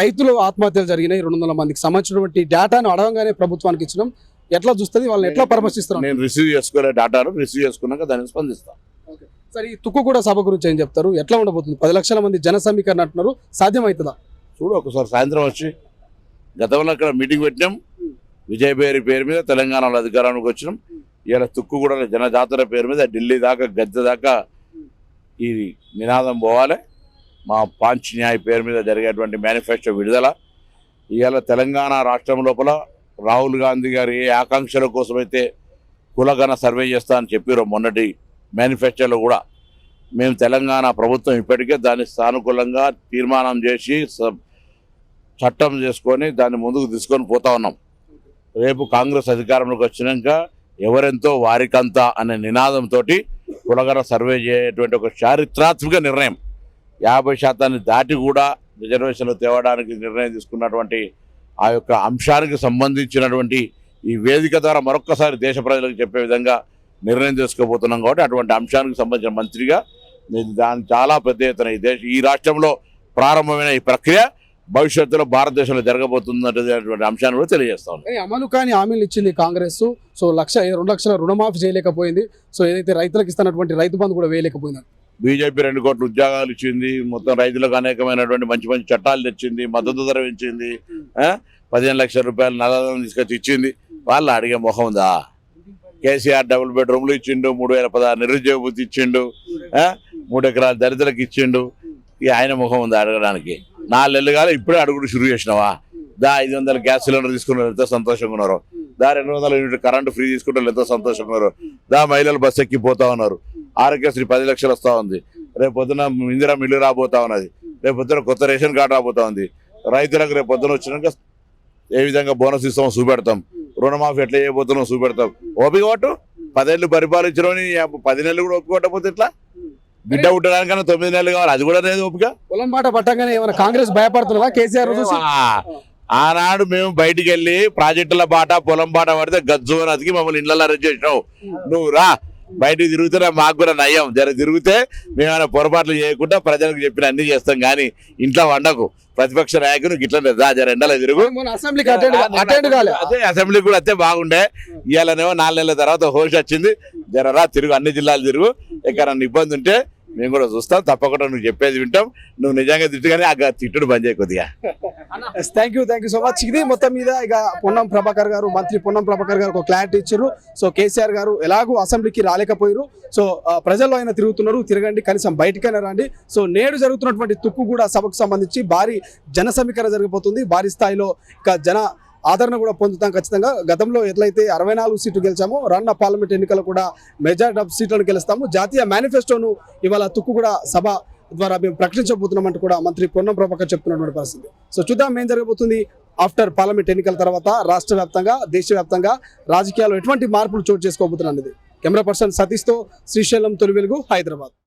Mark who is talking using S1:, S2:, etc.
S1: రైతులు ఆత్మహత్యలు జరిగినాయి రెండు వందల మందికి. సంబంధించినటువంటి డేటాను అడగంగానే ప్రభుత్వానికి ఇచ్చినాం. ఎట్లా చూస్తుంది? వాళ్ళని ఎట్లా పరామర్శిస్తున్నాం?
S2: నేను రిసీవ్ చేసుకోలే డాటాను రిసీవ్ చేసుకున్నాక దాన్ని స్పందిస్తాను
S1: సరే ఈ తుక్కు కూడా సభ గురించి ఏం చెప్తారు? ఎట్లా ఉండబోతుంది? పది లక్షల మంది జన సమీకరణ అంటున్నారు. సాధ్యమవుతుందా
S2: చూడు ఒకసారి సాయంత్రం వచ్చి గతంలో అక్కడ మీటింగ్ పెట్టినాం. విజయ్ పేరు పేరు మీద తెలంగాణలో అధికారానికి వచ్చినాం. ఇలా తుక్కుగూడ జనజాతర పేరు మీద ఢిల్లీ దాకా గద్దె దాకా ఈ నినాదం పోవాలి. మా పాంచ్ న్యాయ పేరు మీద జరిగేటువంటి మేనిఫెస్టో విడుదల. ఇవాళ తెలంగాణ రాష్ట్రం లోపల రాహుల్ గాంధీ గారు ఏ ఆకాంక్షల కోసమైతే కులగణ సర్వే చేస్తా అని చెప్పారు మొన్నటి మేనిఫెస్టోలో కూడా. మేము తెలంగాణ ప్రభుత్వం ఇప్పటికే దాన్ని సానుకూలంగా తీర్మానం చేసి చట్టం చేసుకొని దాన్ని ముందుకు తీసుకొని పోతా ఉన్నాం. రేపు కాంగ్రెస్ అధికారంలోకి వచ్చినాక ఎవరెంతో వారికంతా అనే నినాదంతో కులగర సర్వే చేయటువంటి ఒక చారిత్రాత్మక నిర్ణయం. యాభై శాతాన్ని దాటి కూడా రిజర్వేషన్లు తేవడానికి నిర్ణయం తీసుకున్నటువంటి ఆ యొక్క అంశానికి సంబంధించినటువంటి ఈ వేదిక ద్వారా మరొక్కసారి దేశ ప్రజలకు చెప్పే విధంగా నిర్ణయం తీసుకోబోతున్నాం కాబట్టి అటువంటి అంశానికి సంబంధించిన మంత్రిగా నేను దాని చాలా పెద్ద ఎత్తున ఈ దేశ ఈ రాష్ట్రంలో ప్రారంభమైన ఈ ప్రక్రియ భవిష్యత్తులో భారతదేశంలో జరగబోతున్నటువంటి అంశాన్ని కూడా తెలియజేస్తాను
S1: అమలు కాని హామీలు ఇచ్చింది కాంగ్రెస్. సో లక్ష రెండు లక్షల రుణమాఫీ చేయలేకపోయింది. సో ఏదైతే రైతులకు ఇస్తున్నటువంటి రైతు బంధు కూడా వేయలేకపోయింది
S2: బీజేపీ రెండు కోట్ల ఉద్యోగాలు ఇచ్చింది మొత్తం రైతులకు అనేకమైనటువంటి మంచి మంచి చట్టాలు తెచ్చింది మద్దతు ధర ఇచ్చింది పదిహేను లక్షల రూపాయలు నల్లధనం తీసుకొచ్చి ఇచ్చింది. వాళ్ళు అడిగే మొహం ఉందా? కేసీఆర్ డబుల్ బెడ్రూమ్లు ఇచ్చిండు మూడు వేల పదహారు నిరుద్యోగ బుద్ధి ఇచ్చిండు మూడు ఎకరాల దరిద్రలకు ఇచ్చిండు. ఇక ఆయన ముఖం ఉందా అడగడానికి? నాలుగు నెలలు ఇప్పుడే అడుగుడు షురు చేసినావా? దా ఐదు వందల గ్యాస్ సిలిండర్ తీసుకున్నారు ఎంతో సంతోషంగా ఉన్నారు. దా రెండు వందల యూనిట్ కరెంటు ఫ్రీ తీసుకుంటారు ఎంతో సంతోషంగా ఉన్నారు. దా మహిళలు బస్సు ఎక్కిపోతా ఉన్నారు. ఆరోగ్యశ్రీ పది లక్షలు వస్తా ఉంది. రేపు పొద్దున ఇందిరా మిల్లు రాబోతా ఉన్నది. రేపు పొద్దున కొత్త రేషన్ కార్డు రాబోతా ఉంది. రైతులకు రేపు పొద్దున వచ్చినాక ఏ విధంగా బోనస్ ఇస్తామో చూపెడతాం. రుణమాఫీ ఎట్లా చేయబోతున్నాం చూపెడతాం. ఓపిక పట్టు? పదేళ్ళు పరిపాలించడం పది నెలలు కూడా ఒప్పుకోకపోతే ఎట్లా? బిడ్డ పుట్టడానికన్నా తొమ్మిది నెలలు కావాలి. అది కూడా లేదు ఓపిక.
S1: పొలం బాట పట్టంగానే ఏమైనా కాంగ్రెస్ భయపడుతున్నదా కేసీఆర్
S2: ఆనాడు మేము బయటికి వెళ్ళి ప్రాజెక్టుల బాట పొలం బాట పడితే గజ్జు అని అతికి మమ్మల్ని ఇళ్ళలో అరెస్ట్ చేసినావు. నువ్వు రా. బయటికి తిరుగుతున్నా మాకు కూడా నయ్యం జర తిరిగితే మేమైనా పొరపాట్లు చేయకుండా ప్రజలకు చెప్పిన అన్ని చేస్తాం. కానీ ఇంట్లో వండకు. ప్రతిపక్ష నాయకుడు గిట్ల రా జర ఎండలో తిరుగు. అదే అసెంబ్లీ కూడా అదే బాగుండే. ఇవాళనేమో నాలుగు నెలల తర్వాత హోష్ వచ్చింది. జర రా తిరుగు. అన్ని జిల్లాలు తిరుగు. ఎక్కడన్నా ఇబ్బంది ఉంటే మేము కూడా చూస్తాం. తప్పకుండా నువ్వు చెప్పేది వింటాం. నువ్వు నిజంగా తిట్టుగానే ఆ తిట్టుడు బంద్ చేయ కొద్దిగా.
S1: Thank you thank you so much ఇది మొత్తం మీద ఇక పొన్నం ప్రభాకర్ గారు మంత్రి పొన్నం ప్రభాకర్ గారు ఒక క్లారిటీ ఇచ్చారు. సో కేసీఆర్ గారు ఎలాగూ అసెంబ్లీకి రాలేకపోయారు. సో ప్రజల్లో ఆయన తిరుగుతున్నారు. తిరగండి కనీసం బయటకైనా రండి. సో నేడు జరుగుతున్నటువంటి తుక్కు కూడా సభకు సంబంధించి భారీ జన సమీకరణ జరగబోతుంది భారీ స్థాయిలో ఇక జన ఆదరణ కూడా పొందుతాం ఖచ్చితంగా. గతంలో ఎట్లయితే అరవై నాలుగు సీట్లు గెలిచామో రానున్న పార్లమెంట్ ఎన్నికలు కూడా మెజార్టీ ఆఫ్ సీట్లను గెలుస్తాము. జాతీయ మేనిఫెస్టోను ఇవాళ తుక్కు కూడా సభ ద్వారా మేము ప్రకటించబోతున్నామంటూ కూడా మంత్రి పొన్నం ప్రభాకర్ చెప్తున్నటువంటి పరిస్థితి. సో చూద్దాం ఏం జరగబోతుంది ఆఫ్టర్ పార్లమెంట్ ఎన్నికల తర్వాత రాష్ట్ర వ్యాప్తంగా దేశవ్యాప్తంగా రాజకీయాల్లో ఎటువంటి మార్పులు చోటు చేసుకోబోతున్నది కెమెరా పర్సన్ సతీష్తో శ్రీశైలం తొలి వెలుగు హైదరాబాద్.